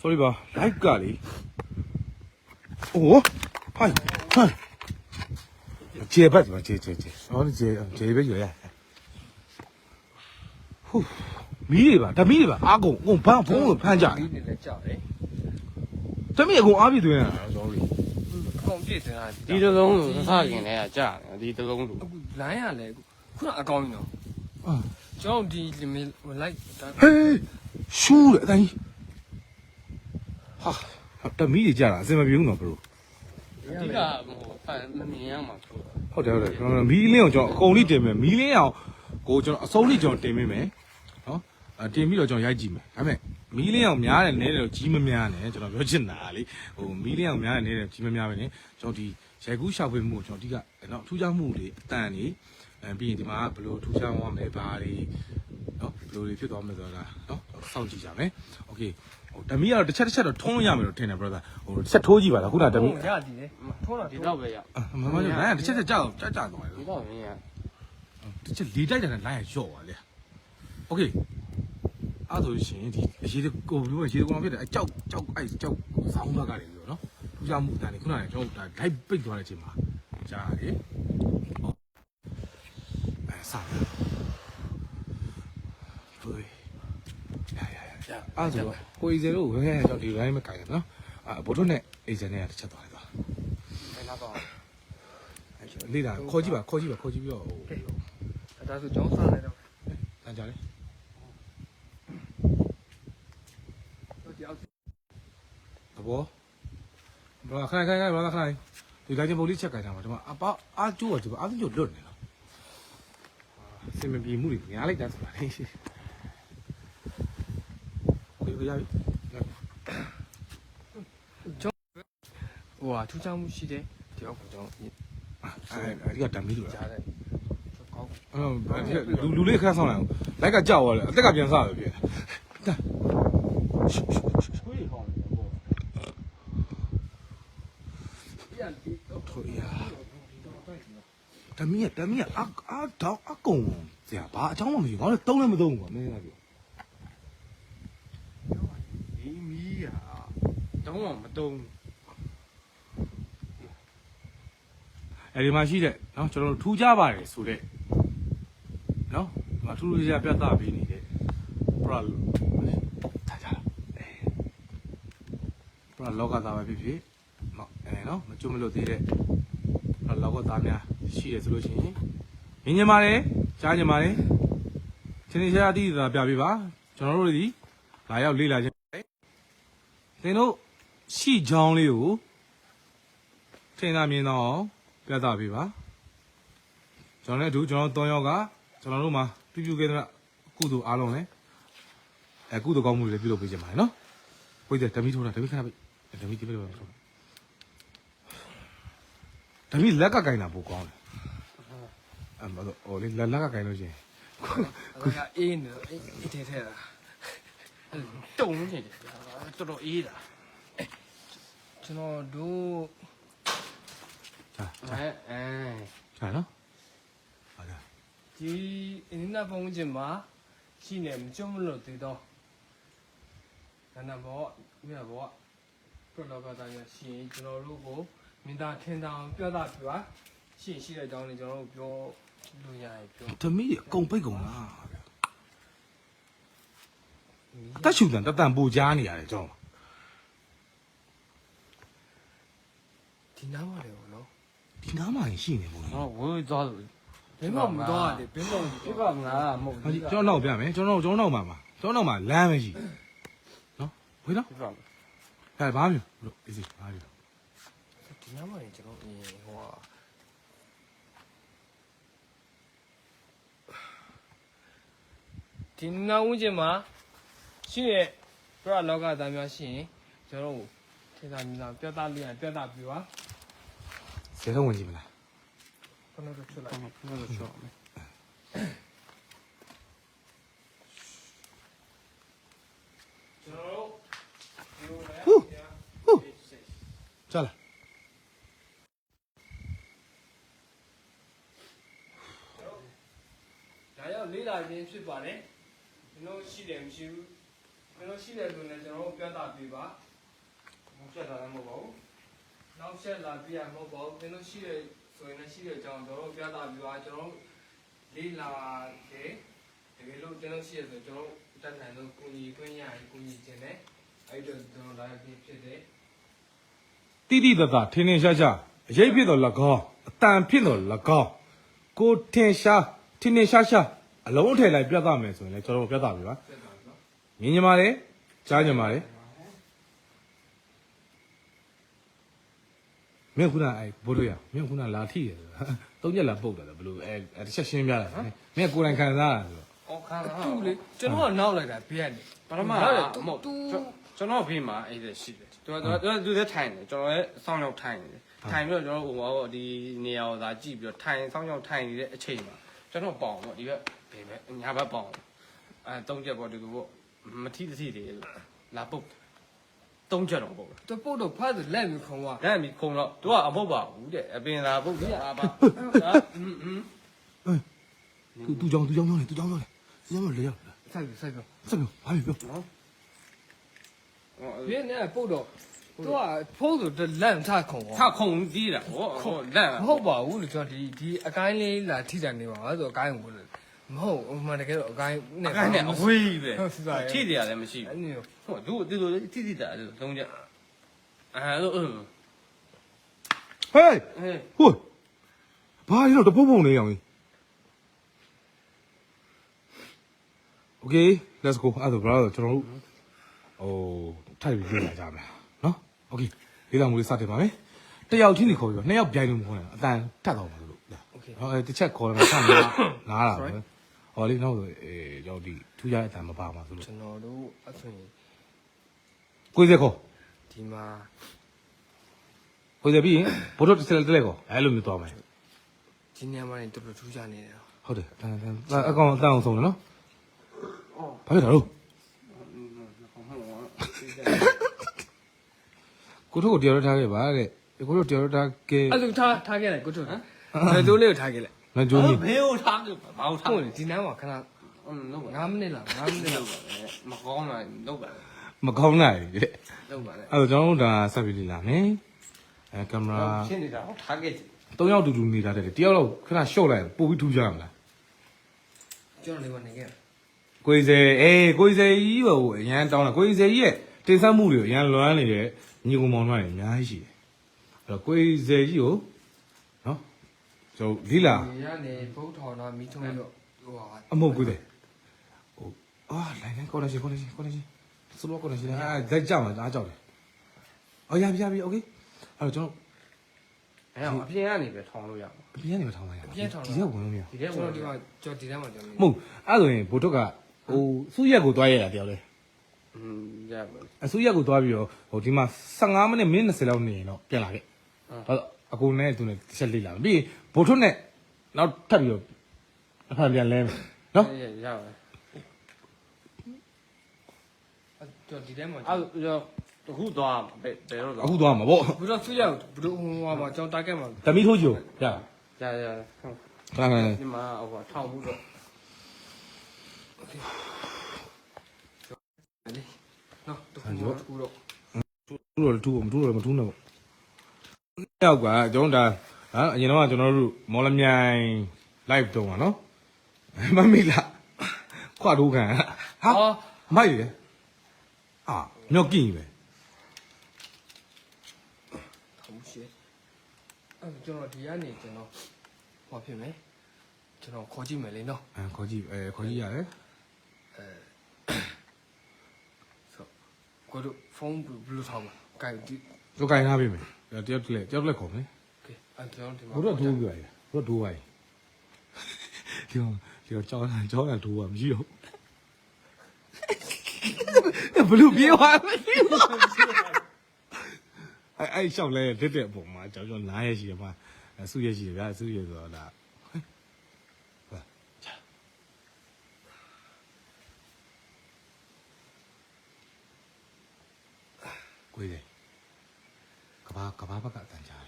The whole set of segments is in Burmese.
sorry ပါ live ကလေအိုးဟိုင်ဟိုင်ကျေပတ်ဒီမှာကျေကျေကျေဟောကျေကျေပဲရွရဟူးမီးတွေပါဓမီတွေပါအားကုန်အကုန်ဖမ်းဖုံးကိုဖမ်းကြတယ်ဒီနေလဲကြောက်တယ်ဓမီအကုန်အားပြည့်သွင်းရတာ sorry အကုန်ပြည့်တင်တာဒီတစ်လုံးကိုသခခင်လည်းကြာတယ်ဒီတစ်လုံးကိုအခုလိုင်းရလဲခုနအကောင်းကြီးနော်အာ ကျွန်တော်ဒီလိုက်ဒါဟေးရှူးတယ်အတိုင်း ဟာဓမီတွေကြတာအစင်မပြေဘူးနော်ဘရို အဓိကဟိုဖန်မမြင်ရမှာဆို ဟုတ်တယ်ဟုတ်တယ်ကျွန်တော်မီးလင်းအောင်ကျွန်တော်အကုန်လေးတင်မယ်မီးလင်းအောင်ကိုကျွန်တော်အစုံလေးကျွန်တော်တင်ပေးမယ်နော်အတင်ပြီးတော့ကျွန်တော်ရိုက်ကြည့်မယ်ဒါပေမဲ့မီးလင်းအောင်များတယ်နဲတယ်တော့ကြီးမများနဲ့ကျွန်တော်ပြောချင်တာလေဟိုမီးလင်းအောင်များတယ်နဲတယ်ကြီးမများပဲねကျွန်တော်ဒီရိုက်ကူးရှာဖွေမှုကိုကျွန်တော်အဓိကနော်ထူးခြားမှုတွေအတန်နေအဲပြီးရင်ဒီမှာဘယ်လိုထူးခြားသွားမလဲဘာတွေနော်ဘယ်လိုတွေဖြစ်သွားမလဲဆိုတာနော်စောင့်ကြည့်ကြမယ်โอเคဟို ဓမီကတော့တစ်ချက်တစ်ချက်တော့ထုံးလို့ရမယ်လို့ထင်တယ် brother ဟိုတစ်ချက်ထိုးကြည့်ပါလားခုနကဓမီရတည်တယ်ထုံးတော့ဒီတော့ပဲရမမညမ်းတစ်ချက်တစ်ချက်ကြောက်ကြောက်ကြောက်သွားတယ်ဒီတော့မင်းရတစ်ချက်လေးတိုက်တယ်နဲ့လိုင်းရရော့ပါလေ okay အဲ့ဆိုရှင်ဒီအရေးကိုပြောရေးကောင်ဖြစ်တယ်အကြောက်ကြောက်အဲ့ကြောက်ဆောင်းဘက်ကနေပြီးတော့နော်ထူးခြားမှုအတန်နေခုနကကျွန်တော်ဒါ live ပိတ်သွားတဲ့အချိန်မှာကြာလေအဲစားဘူး အဲ့ဆိုကိုအီဇယ်တို့ဝင်ခဲ့ကျွန်တော်ဒီ line မကြိုင်နော်အဘိုးတို့နဲ့အီဇယ်နဲ့တစ်ချက်သွားလိုက်သွားပဲလာတော့လေးတာခေါ်ကြည့်ပါခေါ်ကြည့်ပါခေါ်ကြည့်ပြီးတော့ဟိုဒါဆိုကျွန်တော်စားလိုက်တော့တန်းကြလေဒီအောက်သဘောဘာခိုင်ခိုင်ခိုင်ဘာခိုင်ဒီလိုက်ချင်းပုံလေးချက်ကြိုင်တာမှာဒီမှာအပအားကျိုးอ่ะဒီမှာအားကျိုးလွတ်နေတော့စင်မပြေမှုတွေများလိုက်တာဆိုတာလေ ကိုရပြီဟိုဟာထူးခြားမှုရှိတယ်ဒီအောက်ကကျွန်တော်အဲဒီကဓာမီလို့ကြားတယ်ကောင်းအဲ့လူလူလေးခဏဆောင်လိုက်အောင်လိုက်ကကြောက်သွားတယ်အသက်ကပြန်စားပဲပြေတာခွေးဟောင်းတယ်ပေါ့ပြန်ပြီးတော့ထိုးရဓမီကဓမီကအာအာတော့အကုန်ဆရာဘာအချောင်းမှမရှိဘူးငါလည်းတုံးလည်းမတုံးဘူးကွာမင်းကပြော ဒီမီးอ่ะ တုံးအောင်မတုံး အဲဒီမှာရှိတဲ့เนาะကျွန်တော်တို့ထူးကြပါတယ်ဆိုတဲ့เนาะဒီမှာထူးထူးခြားခြားပြသပေးနေတဲ့ pro ထားကြလားအဲ pro လောကသားပဲဖြစ်ဖြစ်เนาะအဲเนาะမကျွတ်မလို့သေးတဲ့ pro လောကသားများရှိတယ်ဆိုလို့ရှိရင်မြင်ကြပါလေကြားကြပါလေချင်းချင်းရှားအတိအသာပြပေးပါကျွန်တော်တို့ဒီလာရောက်လေ့လာခြင်းသင်တို့ ရှိချောင်းလေးကိုထင်သာမြင်တော့ပြသပေးပါကျွန်တော်လည်းအတူကျွန်တော်၃ယောက်ကကျွန်တော်တို့မှာပြုပြုခဲ့တဲ့ကုသိုလ်အားလုံးလည်းအဲကုသိုလ်ကောင်းမှုတွေလည်းပြုလုပ်ပေးကြပါမယ်နော်ဝိဇ္ဇာဓမီထိုးတာဓမီခဏပိတ်ဓမီဒီလိုပဲထိုးဓမီလက်ကကင်တာပိုကောင်းတယ်အမတော့ဟိုလေလက်ကကင်လို့ရှိရင်အခုကအေးနေတော့အေးအေးထဲထဲတာတုံးနေတယ်တော်တော်အေးတာ ကျွန်တော်တို့ဟာအဲအဲဟာနော်ဟာဒါဒီအင်းနာပုံချင်းမှာရှိနေမကြုံမလို့တည်တော့ခန္ဓာဘောမြတ်ဘောပရလောကသားရရှိရင်ကျွန်တော်တို့ကိုမြင်သာထင်သာအောင်ပြသပြပါရှိရင်ရှိတဲ့အကြောင်းလေးကျွန်တော်တို့ပြောလို့ရရင်ပြောဓမီအကုန်ပိတ်ကုန်လားဗျအသက်ရှူတန်တတန်ပူကြားနေရတယ်ကျွန်တော် ဒီနားမှာလေဘောနော်ဒီနားမှာရှိနေမို့လားတော့ဝေးသွားလို့ဘယ်မှမတော့ရတယ်ဘယ်မှမပြတော့ပါငါမဟုတ်ဟာဒီကျွန်တော်နောက်ပြမယ်ကျွန်တော်ကျွန်တော်နောက်မှာမှာကျွန်တော်နောက်မှာလမ်းပဲရှိနော်ဝေးနော်ပြပါဟဲ့ဘာမျိုးလို့အေးစီဘာမျိုးဒီနားမှာနေကျွန်တော်အရင်ဟိုဟာဒီနားဝင်ချင်းမှာရှိတဲ့ပရလောကသားများရှိရင်ကျွန်တော်တို့ထင်သာမြင်သာပြသလို့ရရင်ပြသပြပါ စေဆုံးဝင်ကြည့်မလားခဏတော့ထွက်လိုက်ဘယ်လိုချောမယ်ကျွန်တော်တို့ဒီလိုလဲဟူးဟူးချလာဒါရောက်လေးလာခြင်းဖြစ်ပါတယ်ကျွန်တော်ရှိတယ်မရှိဘူးမင်းတို့ရှိတယ်ဆိုရင်ကျွန်တော်တို့ပြသပေးပါချက်တာလည်းမဟုတ်ပါဘူး နောက်ဆက်လာပြရမဟုတ်ပါဘူးမင်းတို့ရှိတယ်ဆိုရင်လည်းရှိတဲ့အကြောင်းကျွန်တော်တို့ပြသပေးပါကျွန်တော်တို့လေးလာတယ်တကယ်လို့ကျွန်တော်ရှိရဆိုကျွန်တော်တို့တက်နိုင်လို့ကိုကြီးခွင့်ရရင်ကိုကြီးခြင်းတယ်အဲ့တော့ကျွန်တော်လာရဖြစ်ဖြစ်တယ်တိတိတတ်ထင်းထင်းရှားရှားအရေးဖြစ်တော့၎င်းအတန်ဖြစ်တော့၎င်းကိုထင်ရှားထင်းထင်းရှားရှားအလုံးထည့်လိုက်ပြသမယ်ဆိုရင်လည်းကျွန်တော်တို့ပြသပြီပါပြသပါနော်မြင်ကြပါလေကြားကြပါလေ မင်းခုနအဲဘိုးတို့ရမင်းခုနလာထိရတယ်သုံးရက်လာပုတ်တယ်ဘလို့အဲအဲတစ်ချက်ရှင်းပြလိုက်မင်းကိုယ်တိုင်ခံစားရဆိုတော့အော်ခံတာသူ့လေကျွန်တော်ကနောက်လိုက်တာပြက်နေပထမကမဟုတ်ကျွန်တော်ဖေးမှာအဲ့ဒါရှိတယ်သူကသူကသူလည်းထိုင်တယ်ကျွန်တော်လည်းစောင်းရောက်ထိုင်နေတယ်ထိုင်ပြီးတော့ကျွန်တော်ဟိုဘောဒီနေရာကိုသာကြည့်ပြီးတော့ထိုင်စောင်းရောက်ထိုင်နေတဲ့အချိန်မှာကျွန်တော်ပေါအောင်ပေါ့ဒီဘက်ဘယ်ဘက်ညာဘက်ပေါအောင်အဲတုံးချက်ပေါ့ဒီလိုပေါ့မထီးတထီးတွေလာပုတ် တုံးချက်တော့ပုတ် သူပုတ်တော့ဖတ်တယ်လက်ပြီးခုံသွား ဒါမှမခုံတော့သူကအမဟုတ်ပါဘူးတဲ့အပင်သာပုတ်တာပါอืมอืม သူသူကြောင်သူကြောင်ကြောင်လေသူကြောင်ကြောင်လေသူကြောင်ကြောင်လေရောက် ဆိုင်ပြီဆိုင်ပြီ ဆက်ပြောဘာပြော နော် ပြင်းနေပုတ်တော့သူကဖုံးဆိုလက်ထခုံသွား ထခုံကြီးတာဟောဟောလက် မဟုတ်ပါဘူးလို့ကျွန်တော်ဒီဒီအကိုင်းလေးလာထိတယ်နေပါဆိုအကိုင်းကိုလို့ မဟုတ်ဟိုမှတကယ်တော့အကိုင်းနဲ့အဲ့နဲ့အဝေးကြီးပဲထိတယ်ရလည်းမရှိဘူးအဲ့ဒီဟိုသူ့အတူတူထိထိတာအဲ့လိုသုံးချက်အာလို့ဟေးဟိုဘာလို့တပုံပုံနေရောင်ကြီး Okay let's go အဲ့ဒါ brother ကျွန်တော်တို့ဟိုထိုက်ပြီးလေ့လာကြမယ်နော် Okay လေ့လာမှုလေးစတင်ပါမယ်တယောက်ချင်းနေခေါ်ပြီးတော့နှစ်ယောက်ပြိုင်လို့မဟုတ်ဘူးအတန်ထက်တော့မှာလို့ Okay ဟောတစ်ချက်ခေါ်တယ်ဆက်နေတာနားလာတယ် ဟောလေးနောက်ဆိုအဲကျွန်တော်ဒီထူးရတဲ့အတန်မပါပါဆိုလို့ကျွန်တော်တို့အဆွေကိုယ်စက်ခေါ်ဒီမှာကိုယ်စက်ပြီးရင်ဘိုးတို့တစ်ဆက်တက်လက်ခေါ်အဲ့လိုမျိုးသွားမယ်ဒီနေရာမှာတော်တော်ထူးခြားနေတယ်ဟုတ်တယ်တန်တန်အကောင်အတန်အောင်ဆုံးတယ်နော်အော်ဘာဖြစ်တာလို့ကိုတို့ကိုတရားရထားခဲ့ပါတဲ့ကိုတို့တရားရထားခဲ့အဲ့လိုထားထားခဲ့လိုက်ကိုတို့ဟမ်ဘယ်လိုလေးကိုထားခဲ့လို က်ငါကြိုးနေဘေးကိုထားတယ်ဘာလို့ထားဟုတ်လဲတယ်ဒီနားမှာခဏอืมလုံးပါ9မိနစ်လား9မိနစ်လောက်မကောင်းလားလုံးပါမကောင်းနိုင်တဲ့လုံးပါလေအဲ့တော့ကျွန်တော်တို့ဒါဆက်ပြီးလေ့လာမယ်အဲကင်မရာရှင်းနေတာဟောထားခဲ့တယ်၃ယောက်တူတူနေတာတဲ့တယောက်တော့ခဏရှော့လိုက်ပို့ပြီးထူးကြမှာလားကျွန်တော်လေးမနေခဲ့ကိုယ်စေအေးကိုယ်စေကြီးဟိုအရန်တောင်းတာကိုယ်စေကြီးရဲ့တင်ဆက်မှုတွေအရန်လွမ်းနေတဲ့ညီကောင်မောင်တွေအများကြီးရှိတယ်အဲ့တော့ကိုယ်စေကြီးကိုနော် ကျွန်တော်လိလာ ဒီကနေဘုတ်ထော်တော့မိထုံးလို့ဟိုဟာ အမဟုတ်ကိုယ်တယ်ဟိုအာလိုင်းလိုင်းကော်နေရှင်ကော်နေရှင်ကော်နေရှင်စလောကော်နေရှင်အဲဇက်ကြမှာအားကြောက်တယ်အော်ရပြီရပြီโอเคအဲ့တော့ကျွန်တော် အဲအပြင်ကနေပဲထောင်းလို့ရမှာ အပြင်းနေမထောင်းလိုက်ရဒီကဝင်လို့မရ ဒီထဲ ကျွန် မှာ တော်ဒီမှာကျွန်တော်ဒီထဲမှာကျွန်တော် မဟုတ်အဲ့ဆိုရင်ဘိုတုကဟိုစုရက်ကိုတွားရတာတယောက်လေ อืมရပါ အစုရက်ကိုတွားပြီးတော့ဟိုဒီမှာ15မိနစ်မိနစ်20လောက်နေရင်တော့ပြန်လာခဲ့ဟုတ်အကူနဲ့သူနဲ့တစ်ချက်လေးလာပြီး ရင်ဘိုထုနဲ့နောက်ထပ်ပြီးတော့အဖန်ပြန်လဲမယ်နော်ရရပါကျွန်တော်ဒီထဲမှာအဲ့တော့တခုသွားဘယ်ဘယ်တော့အခုသွားမှာပေါ့ဘုရားဆွရဘုရားဟိုဟာမှာကျွန်တော်တားခဲ့မှာတမီထိုးကြိုရရရခဏခဏဒီမှာဟိုထောင်းမှုတော့နော်တခုတော့တခုတော့ထူးတော့ထူးမထူးတော့မထူးနဲ့ပေါ့ယောက်ကကျွန်တော်ဒါ ဟမ်အရင်တော့ကျွန်တော်တို့မော်လမြိုင် live တုံးပါနော်မမေ့လားခွာထိုးခံဟာအော် မိုက်ရယ်အာမြောက်ကင်းကြီးပဲဟုတ်ရှစ်အဲ့တော့ကျွန်တော်ဒီကနေကျွန်တော်ဟောဖြစ်မယ်ကျွန်တော်ခေါ်ကြည့်မယ်လေနော်အဲခေါ်ကြည့်အဲခေါ်ကြည့်ရတယ်ဆိုကိုတို့ဖုန်းဘယ်လိုထောင်းမလဲကဲဒီ တို့ကင်ထားပြီမယ်တယောက်တစ်လက်တယောက်တစ်လက်ခေါ်မယ် အဲ့ကျွန်တော်ဒီမှာဘုရားဒိုးပြရတယ်ဘုရားဒိုးပါရင်ဒီတော့ဒီတော့ကြောင်းတာကြောင်းတာဒိုးပါမရှိတော့ဘလူပြေးသွားလဲအဲအဲရှောက်လဲတက်တဲ့အပေါ်မှာကြောင်ကြောင်နားရရှိရမှာဆုရရှိရဗျာဆုရဆိုတော့ဒါကိုယ်လေကဘာကဘာဘကအတန်ကြားတယ်ဖြစ်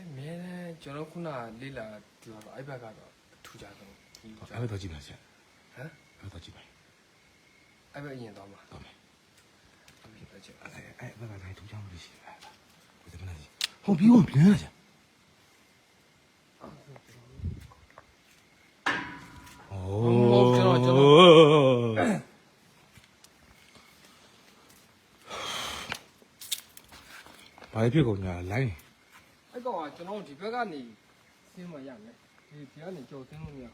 အဲ့မြဲတမ်းကျွန်တော်ခုနလေးလာဒီမှာတော့အဲ့ဘက်ကတော့ထူကြဆုံးဒီအဲ့ဒါတော့ကြည့်ပါဆက်ဟမ်အဲ့ဒါတော့ကြည့်ပါအဲ့ဘက်အရင်သွားမှာသွားမယ်အဲ့ဒီဘက်ချက်အဲ့အဲ့ဘက်ကလည်းထူးခြားမှုရှိတယ်ကိုယ်တမနာကြီးဟောပြီးတော့ပြန်လာကြโอ้ဘာဖြစ်ကုန်ညာလိုင်းအဲ့ ကောင်ကကျွန်တော်ဒီဘက်ကနေဆင်းမရမယ်ဒီဒီကနေကြော်ဆင်းလို့မရ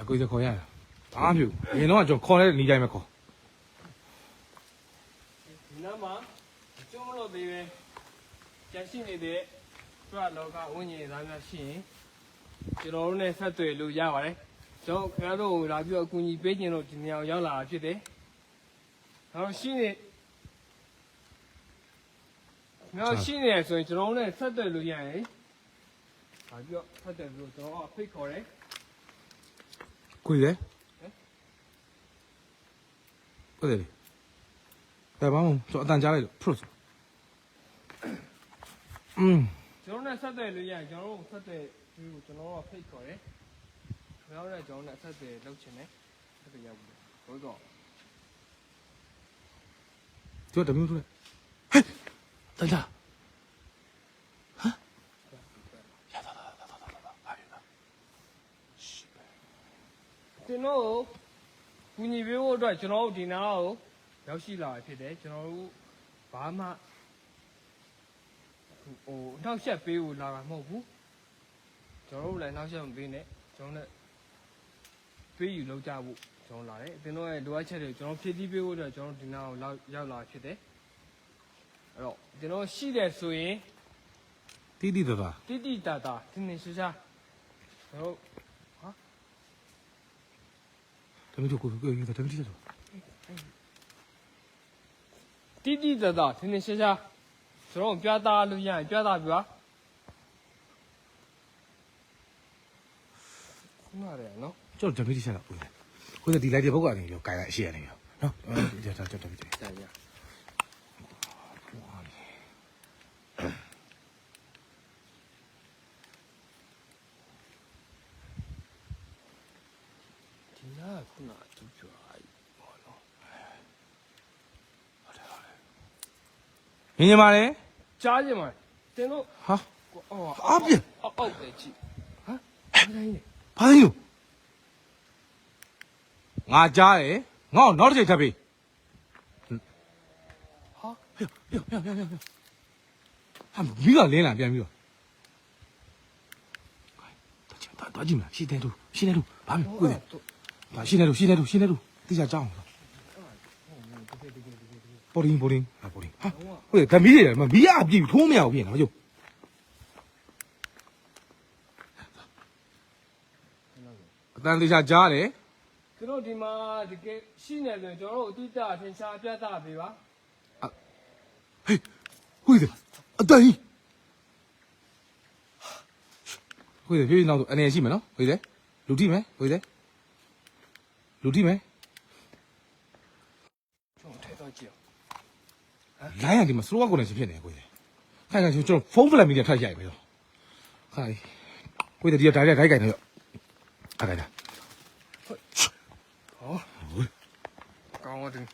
အကိုကြီးခေါ်ရတာဘာမှမဖြစ်ဘူးအရင်တော့ကျွန်တော်ခေါ်တဲ့နေကြိုင်မှာခေါ်ဒီနားမှာကျွန်းမလို့သေးပဲကျန်ရှိနေတဲ့ပြလောကဝိညာဉ်သားများရှိရင် ကျွန်တော်တို့နဲ့ဆက်သွယ်လို့ရပါတယ်ကျွန်တော်ခင်ဗျားတို့ကိုလာပြီးတော့အကူအညီပေးခြင်းလို့ဒီနေရာကိုရောက်လာတာဖြစ်တယ်နောက်ရှိနေနောက်ရှိနေရဆိုရင်ကျွန်တော်တို့နဲ့ဆက်သွယ်လို့ရရင်လာပြီးတော့ဆက်သွယ်လို့ကျွန်တော်ကဖိတ်ခေါ်တယ်ကိုကြီးလေဟုတ်တယ်လေဘယ်ဘာမှကျွန်တော်အတန်ကြားလိုက်လို့ဖရုတ်อืมကျွန်တော်နဲ့ဆက်သွယ်လို့ရရင်ကျွန်တော်တို့ဆက်သွယ် ပြီးကိုကျွန်တော်ကဖိတ်ခေါ်တယ်ခင်ဗျားတို့လည်းကျွန်တော်နဲ့ဆက်သွယ်လုပ်ချင်တယ်ဆက်သွယ်ရောက်ပြီဘိုးတော့ဒီတော့တမျိုးထူလိုက်ဟဲ့တန်ကြဟမ်ရတာတာတာတာတာဘာဖြစ်လဲကျွန်တော်ကိုကူညီပေးဖို့အတွက်ကျွန်တော်တို့ဒီနားကိုရောက်ရှိလာဖြစ်တယ်ကျွန်တော်တို့ဘာမှဟိုအနောက်ဆက်ပေးဖို့လာတာမဟုတ်ဘူး ကျွန်တော်တို့လည်းနောက်ဆက်မပေးနဲ့ကျွန်တော်လည်းပေးယူလောက်ကြဖို့ကျွန်တော်လာတယ်အတင်းတော့ရဲ့လိုအပ်ချက်တွေကျွန်တော်ဖြည့်ဆည်းပေးဖို့အတွက်ကျွန်တော်ဒီနားကိုလောက်ရောက်လာဖြစ်တယ်အဲ့တော့ကျွန်တော်ရှိတယ်ဆိုရင်တီးတီးတာတာတိတိတတာတင်းတင်းရှားရှားကျွန်တော်တမျိုးကိုကိုကိုတမျိုးတီးတာတိတိတတာတင်းတင်းရှားရှားကျွန်တော်ပြသလို့ရရင်ပြသပြပါ ခုနရတယ်နော်ကျွန်တော်တမျိုးတီးချက်တော့ဦးကိုယ်ဒီလိုက်တဲ့ဘုတ်ကနေရောကြိုင်လိုက်အရှိရနေရောနော်ကျွန်တော်ကျွန်တော်တမျိုးတီးကြာကြာဒီနာကခုနအတူပြောအဲ့ဟောနော်မြင်ကြပါလေကြားကြမှာတင်တို့ဟာအော်အားပြအောက်အောက်တယ်ကြည့်ဟမ်အဲ့ဒါကြီးနေ ဘာလဲလို့ငါကြားတယ်ငါ့ကိုနောက်တစ်ချိန်ထပ်ပြီးဟာဟေ့ဟေ့ဟေ့ဟေ့ဟေ့ဟာမိကလင်းလာပြန်ပြီးတော့တော်တော်ကြည့်မလားရှင်းတယ်တို့ရှင်းတယ်တို့ဘာမှကိုယ်တယ်ဘာရှင်းတယ်တို့ရှင်းတယ်တို့ရှင်းတယ်တို့တိကျကြောင်းပေါ်ရင်ပေါ်ရင်ဟာပေါ်ရင်ဟာဟုတ်တယ်ဓမီးတယ်မမီးရအပြည့်ထိုးမရဘူးပြင်နော်ကျုပ် တန်တိကျကြားတယ်ကျွန်တော်ဒီမှာတကယ်ရှိနေတယ်ကျွန်တော်တို့အတူတအထင်ရှားပြသပေးပါဟေးဟုတ်တယ်အတိုင်ဟုတ်တယ်ပြေးနောက်တော့အနေရှိမယ်နော်ဟုတ်တယ်လူတိမယ်ဟုတ်တယ်လူတိမယ်ကျွန်တော်ထဲတော့ကြည့်အောင်လိုင်းရဒီမှာစလိုဝါကိုလည်းဖြစ်နေကိုယ်ခိုင်ခိုင်ကျွန်တော်ဖုန်းဖလက်မီနဲ့ထပ်ရိုက်ပဲတော့ခိုင်ကိုယ်တည်းဒါရိုက်ခိုင်ခိုင်နေရော အဲ့ဒါဟောကောင်းတယ်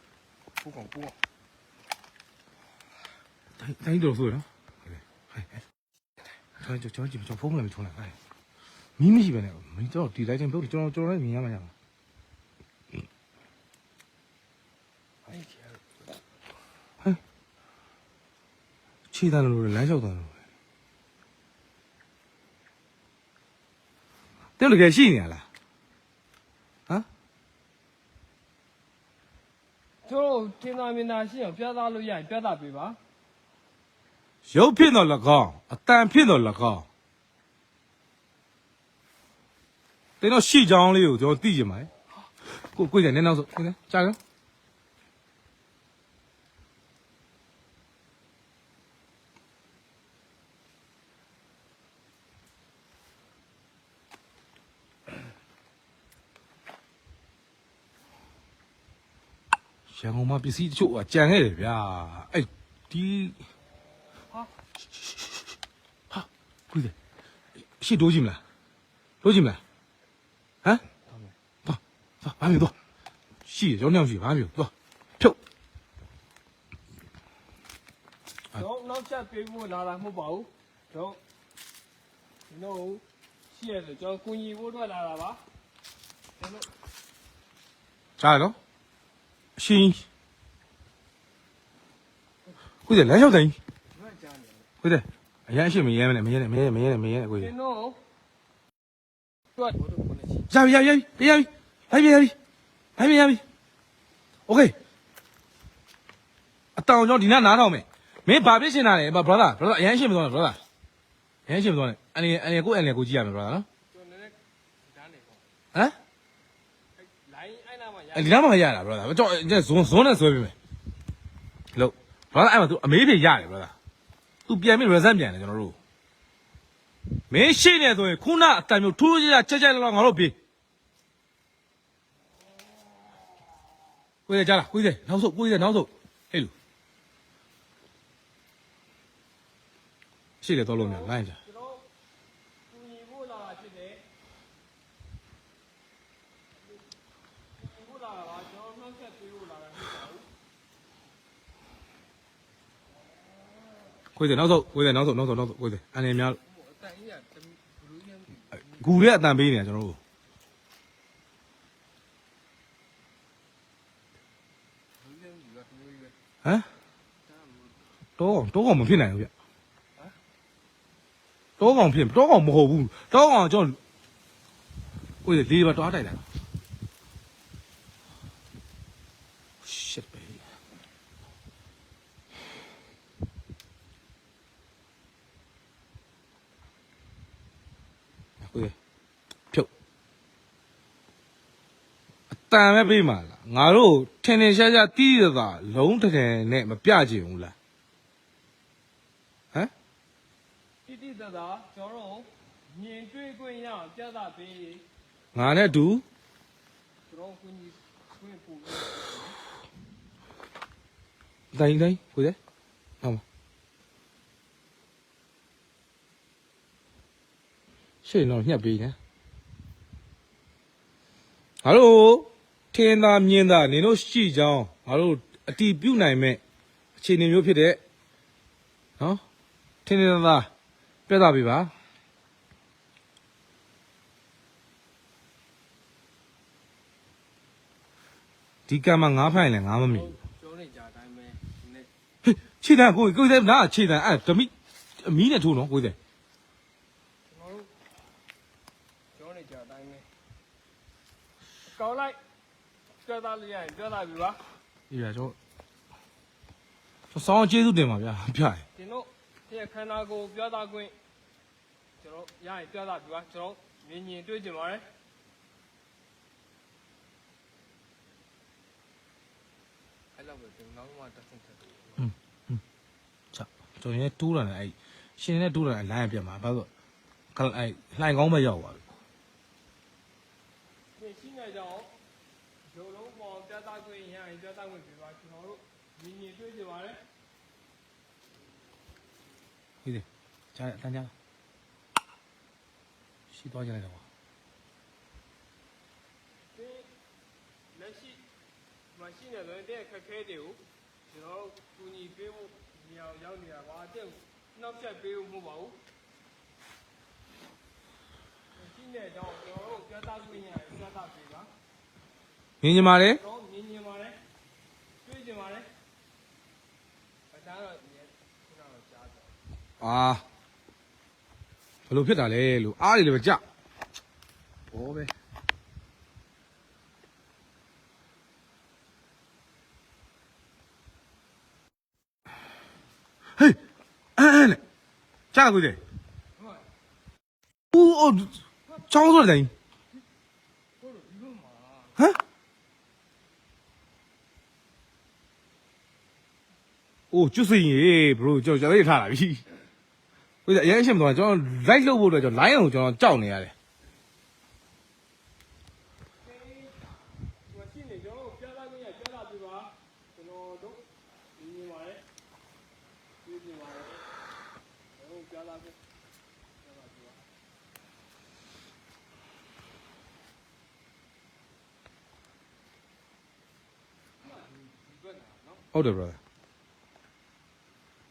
ပူကောင်ပူကောင်တိုင်းတိုင်းတော့ဆိုနော်ဟဲ့ကျွန်တော်ကျွန်တော်ကျွန်တော်ဖုန်းဖလက်မီထုံးလိုက်ခိုင်မီးမရှိပဲနဲ့မင်းတော့ဒီလိုက်ချင်းပြုတ်ကျွန်တော်ကျွန်တော်လည်းမြင်ရမှာရမှာအဲ့ဒီ ခြေတန်းလို့လမ်းလျှောက်တန်းလို့တဲ့လူကရှိနေရလားဟမ်ကျွန်တော်တင်သာမြင်သာရှိအောင်ပြသလို့ရရင်ပြသပေးပါရုပ်ဖြစ်တော့၎င်းအတန်ဖြစ်တော့၎င်းတင်းတော့ရှိချောင်းလေးကိုကျွန်တော်သိကြမှာကိုကိုကြီးနေနောက်ဆိုနေကြာ ရောရန်ကုန်မှာပစ္စည်းတချို့ကကြံခဲ့တယ်ဗျာအဲ့ဒီဟာကိုကြီးရှေ့တိုးကြည့်မလားတိုးကြည့်မလားဟမ်သွားသွားဘာမျိုးသွားရှိရရောင်းနေအောင်ရှိဘာမျိုးသွားဖြုတ်တော့နောက်ချက်ပေးဖို့လာတာမဟုတ်ပါဘူးတော့ဒီတော့ရှိရဆိုကျွန်တော်ကုညီဖို့အတွက်လာတာပါကျွန်တော်ကြားရနော် အရှင်ကိုကြီးလမ်းလျှောက်တိုင်းကိုကြီးအရင်အရှင်မရဲမနဲ့မရဲနဲ့မရဲနဲ့မရဲနဲ့မရဲနဲ့ကိုကြီးရပြီရပြီရပြီရပြီရပြီရပြီရပြီโอเคအတောင်ကြောင့်ဒီနေ့နားထောင်မယ်မင်းဘာဖြစ်ရှင်တာလဲ brother brother အရင်ရှင်မသွားနဲ့ brother အရင်ရှင်မသွားနဲ့အနေအနေကိုအနေကိုကြည့်ရမယ် brother နော်ဟမ် ဒီနားမှာရတာ brother ကျွန်တော်ဇွန်ဇွန်နဲ့ဆွဲပေးမယ်လို့ brother အဲ့မှာ तू အမေးပြေရတယ် brother तू ပြန်ပြီး result ပြန်တယ်ကျွန်တော်တို့မင်းရှိနေဆိုရင်ခုနအတန်မျိုးထူးထူးခြားခြားချက်ချက်လောက်လောက်ငါတို့ပြေကိုရကြလားကိုရနောက်ဆုံးကိုရနောက်ဆုံးဟဲ့လူရှိတယ်တော့လို့များလိုင်းကြကျွန်တော်ကုညီဖို့လာတာဖြစ်တယ်ကုညီဖို့လာတာပါကျွန်တော်နောက်ချက်ပေးဖို့လာတာမဟုတ်ပါဘူး ကိုရနောက်ဆုံးကိုရနောက်ဆုံးနောက်ဆုံးနောက်ဆုံးကိုရအနေများဟိုအတန်ကြီးကဘလူးရမ်းပြီဂူရဲ့အတန်ပေးနေတာကျွန်တော်တို့ဘလူးရမ်းပြီကဒီလိုကြီးပဲဟမ်တော့တော့ကောင်မဖြစ်နိုင်ဘူးဗျတော့ကောင်ဖြစ်တော့ကောင်မဟုတ်ဘူးတော့ကောင်ကျွန်တော်ကိုရလေးပါတွားတိုက်လာ shit baby ကိုရဖြုတ်အ တန်ပဲပေးမှာလားငါတို့ထင်ထင်ရှားရှားတီးရတာလုံးထထင်နဲ့မပြချင်ဘူးလားဟမ်တိတိတသာကျွန်တော်တို့မြင်တွေ့ခွင့်ရအောင်ပြသပေးငါနဲ့အတူကျွန်တော်ကုညီခွင့်ပို့တိုင်းတိုင်းကိုရဟုတ်မှာရှေ့တော့ညှက်ပေးနေငါတို့ ထင်သာမြင်သာနေတို့ရှိကြောင်းငါတို့အတီးပြုတ်နိုင်မဲ့အခြေအနေမျိုးဖြစ်တဲ့နော်ထင်ထင်သာသာပြသပေးပါဒီကံမှာငါးဖိုင်လဲငါမမီဘူးပြောနေကြအတိုင်းပဲဒီနေ့ခြေတန်းကိုကိုယ်စဲနားခြေတန်းအဲ့ဓမိအမီးနဲ့ထိုးနော်ကိုယ်စဲကျွန်တော်တို့ပြောနေကြအတိုင်းပဲအကောင်းလိုက် ပြသလို့ရရင်ပြသပြီပါဒီရကျွန်တော်ဆောင်းကျေးဇူးတင်ပါဗျာပြရကျွန်တော်ဒီခန္ဓာကိုယ်ပြသခွင့်ကျွန်တော်ရရင်ပြသပြီပါကျွန်တော်မြင်မြင်တွေ့ကြပါတယ်အဲ့လောက်ပဲကျွန်တော်နောက်မှတက်ဆင့်တက်တယ်ချက်ကျွန်တော်ရဲတိုးတာနဲ့အဲ့ရှင်နဲ့တိုးတာနဲ့လိုင်းရပြတ်မှာဘာလို့ကအဲ့လှိုင်ကောင်းပဲရောက်သွားပြီသင်ရှိနေကြအောင်ဂျုံလုံး ပေါ်ပြသခွင့်ရရင်ပြသခွင့်ပြပါကျွန်တော်တို့မြင်မြင်တွေ့ကြပါတယ်ဟေးတယ်ကြားရအတန်းကြားလားရှိသွားကြလိုက်တော့ဒီလက်ရှိမရှိနေလို့တဲ့ခက်ခဲတွေကိုကျွန်တော်တို့ကူညီပေးဖို့နေရာရောက်နေတာပါတဲ့နောက်ဆက်ပေးဖို့မဟုတ်ပါဘူးရှိနေတော့ကျွန်တော်တို့ပြသခွင့်ရရင်ပြသပေးပါမြင်ကြပါလေ အာဘလို့ဖြစ်တာလဲလို့အားတွေလည်းပဲကြဘောပဲဟေးအဲအဲလေကြားလားကိုကြီးဟုတ်ဦးချောင်းဆိုတယ်ဟမ်โอ้จุสิงเอ้บรูเจ้าจะได้ท่าล่ะพี่ 为啥？人爷什么 nhá nhá, xem rồi, cho rách logo này, cho 吧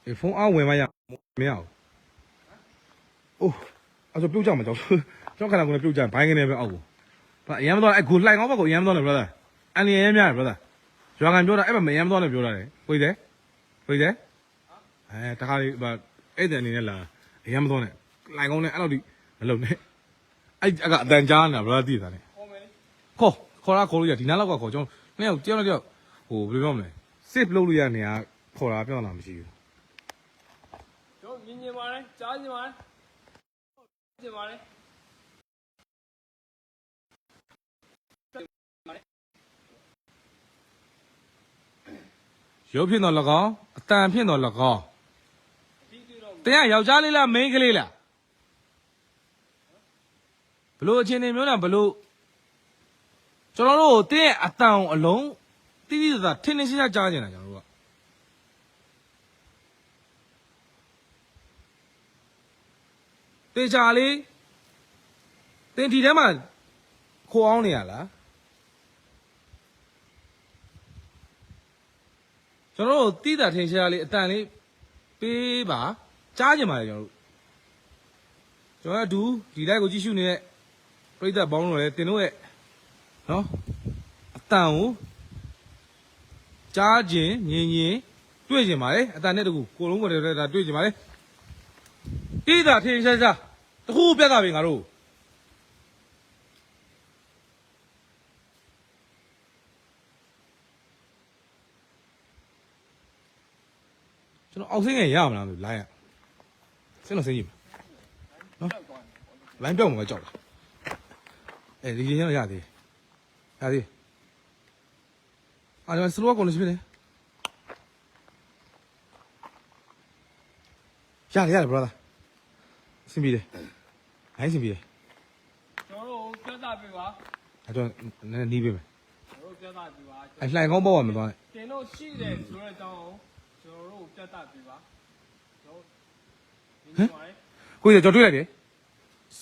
if only à? အိုးအဲ့တော့ပြုတ်ကြမှာကြောက်ကျွန်တော်ခဏကလည်းပြုတ်ကြဘိုင်းကနေပဲအောက်ကိုဘာအရင်မတော့အဲ့ကိုလှိုင်ကောင်းဘက်ကိုအရင်မတော့လေ brother အန်လီရဲများတယ် brother ရွာကန်ပြောတာအဲ့ဘက်မအရင်မတော့လည်းပြောတာလေကိုကြီးတယ်ကိုကြီးတယ်အဲတခါလေးဘာအဲ့တဲ့အနေနဲ့လာအရင်မတော့နဲ့လှိုင်ကောင်းနဲ့အဲ့လိုဒီမလုံနဲ့အဲ့အကအတန်ကြားနေတာ brother သိတာလေခေါ်မယ်လေခေါ်ခေါ်တာခေါ်လို့ရဒီနားလောက်ကခေါ်ကျွန်တော်နှစ်ယောက်တယောက်နဲ့တယောက်ဟိုဘယ်လိုပြောမလဲ save လုပ်လို့ရနေရခေါ်တာပြောတာမရှိဘူးတို့မြင်မြင်ပါလေကြားမြင်ပါလေ မြင်ပါလေရုပ်ဖြစ်တော့၎င်းအတန်ဖြစ်တော့၎င်းဒီဒီတော့တင်ကယောက်ျားလေးလားမိန်းကလေးလားဘလို့အချင်းနေမျိုးလားဘလို့ကျွန်တော်တို့တင်းရဲ့အတန်ကိုအလုံးတိတိကျကျထင်းထင်းရှားရှားကြားနေတာကျွန်တော်တို့က တေချာလေးတင်ဒီထဲမှာခိုးအောင်နေရလားကျွန်တော်တို့တိတာထင်းရှားလေးအတန်လေးပေးပါကြားကြင်ပါလေကျွန်တော်တို့ကျွန်တော်ကဒူဒီလိုက်ကိုကြည့်ရှုနေတဲ့ပြိဿဘောင်းတော်လေတင်တို့ရဲ့နော်အတန်ကိုကြားခြင်းမြင်ရင်တွေ့ကြင်ပါလေအတန်နဲ့တကူကိုလုံးကိုတည်းဒါတွေ့ကြင်ပါလေ တိတာထင်ရှားရှားတခုပြတ်တာပဲငါတို့ကျွန်တော်အောက်ဆင်းငယ်ရမလားလို့လိုင်းရဆင်းတော့ဆင်းကြည့်မယ်နော်လိုင်းပြောင်းမှာကြောက်လားအဲဒီရင်တော့ရသေးရသေးအားလုံးစလောကုန်လို့ရှိပြီလေရတယ်ရတယ် brother ဆင်းပြီလေဟိုင်းဆင်းပြီလေကျွန်တော်တို့ပြောသားပြပါအဲ့တော့နည်းနည်းနီးပေးမယ်ကျွန်တော်တို့ပြောသားပြပါအဲ့လှိုင်ကောင်းပေါ့မှာမသွားနဲ့တင်တို့ရှိတယ်ဆိုတဲ့အကြောင်းကိုကျွန်တော်တို့ပြောသားပြပါကျွန်တော်မြင်မြင်ပါလေကိုကြီးကြော်တွေ့လိုက်တယ်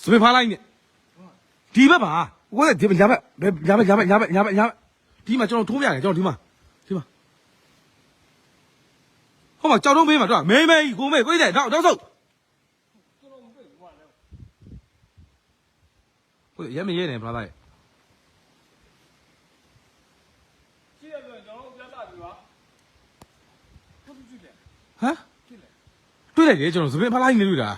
စပင်ဖားလိုက်နဲ့ဒီဘက်ပါကိုကြီးဒီညာဘက်ညာဘက်ညာဘက်ညာဘက်ညာဘက်ညာဘက်ဒီမှာကျွန်တော်ထိုးပြရတယ်ကျွန်တော်ဒီမှာဒီမှာဟောမှာကြောက်တော့မေးမှာတော့မေးမေးကိုမေးကိုကြီးတဲ့တော့တော့ဆုပ် ကျွန်တော်မတွေ့ဘူးကွာလေ ကိုကြီးရမရဲနေဗလာသားရဲ့ရှိတယ်ဆိုရင်ကျွန်တော်တို့ပြောသားပြပါဟုတ်ပြီကြည့်တယ်ဟမ်တွေ့လိုက်တယ်ကျွန်တော်စပင်ဖားလိုက်နေလို့လား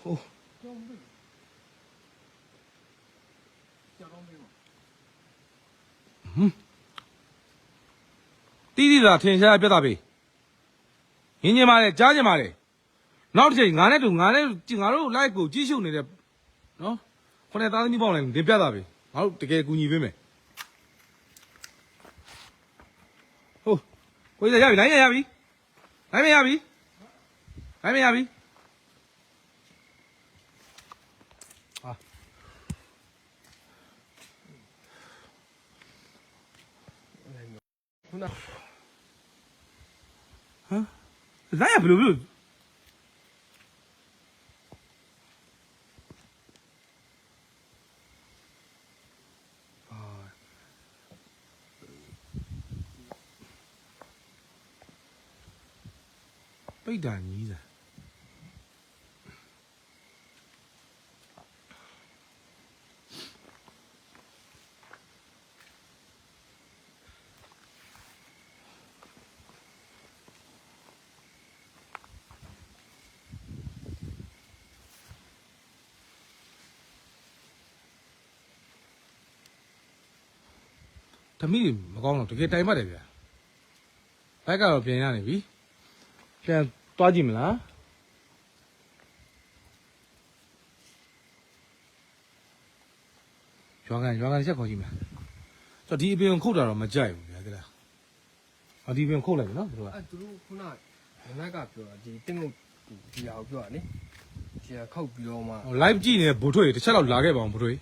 ဟိုကျွန်တော်မတွေ့ဘူးကျွန်တော်မတွေ့ဘူးတီးတီးလာထင်ရှားပြတ်တာပြီရင်းညင်ပါလေကြားညင်ပါလေ နောက်တစ်ချိန်ငါနဲ့တူငါနဲ့ငါတို့ live ကိုကြည့်ရှုနေတဲ့နော်ခုနှစ်သားသမီးပေါင်းလိုက်တင်ပြတာပြီငါတို့တကယ်ကူညီပေးမယ်ဟုတ်ကိုကြီးရပြီလိုင်းရရပြီလိုင်းမရပြီလိုင်းမရပြီဟာခုနလိုင်းရဘယ်လိုဘယ်လို ပိတ်တာကြီးစားသမီးမကောင်းတော့တကယ်တိုင်မှတ်တယ်ဗျာဘက်ကတော့ပြင်ရနေပြီ ပြန်သွားကြည့်မလားရွာကန်ရွာကန်ချက်ခေါ်ကြည့်မလားကျွန်တော်ဒီအပြင်ခုတ်တာတော့မကြိုက်ဘူးဗျာတိလားအဒီအပြင်ခုတ်လိုက်ပြီနော်တို့ကအဲ့သူတို့ခုနမနက်ကပြောတာဒီတင်းကိုဒီဟာကိုပြောတာလေဒီဟာခောက်ပြီးတော့မှဟို live ကြည့်နေတဲ့ဘူထွေးတစ်ချက်တော့လာခဲ့ပါအောင်ဘူထွေး